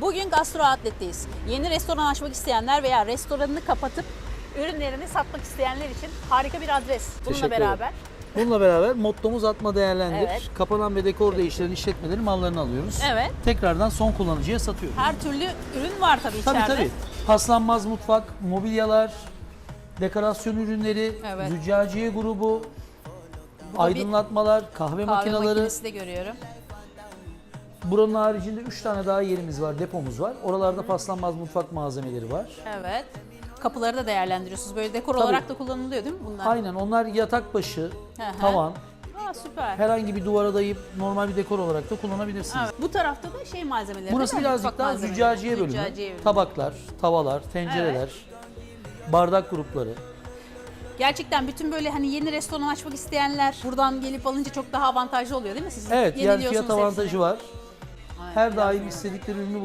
Bugün Gastro Outlet'teyiz. Yeni restoran açmak isteyenler veya restoranını kapatıp ürünlerini satmak isteyenler için harika bir adres. Bununla Teşekkür beraber. Bununla beraber mottomuz atma değerlendir. Evet. Kapanan ve dekor değiştiren işletmelerin mallarını alıyoruz. Evet. Tekrardan son kullanıcıya satıyoruz. Her türlü ürün var tabii Tabii içeride. tabii. Paslanmaz mutfak, mobilyalar, dekorasyon ürünleri, Evet. züccaciye grubu, aydınlatmalar, kahve, Kahve makineleri. makinesi de görüyorum. Buranın haricinde 3 tane daha yerimiz var, depomuz var. Oralarda paslanmaz mutfak malzemeleri var. Evet. Kapıları da değerlendiriyorsunuz. Böyle dekor Tabii. olarak da kullanılıyor değil mi bunlar? Aynen onlar yatak başı, Hı tavan, Aa, süper. herhangi bir duvara dayayıp normal bir dekor olarak da kullanabilirsiniz. Evet. Bu tarafta da şey malzemeleri Burası değil mi? birazcık Mutfak daha malzemeleri. züccaciye bölümü. Züccaciye bölümü. Tabaklar, tavalar, tencereler, bardak grupları. Gerçekten bütün böyle hani yeni restoran açmak isteyenler buradan gelip alınca çok daha avantajlı oluyor değil mi? Siz Evet, yani yeniliyorsunuz fiyat avantajı hepsini. var. Her daim istedikleri ürünü bulabilir.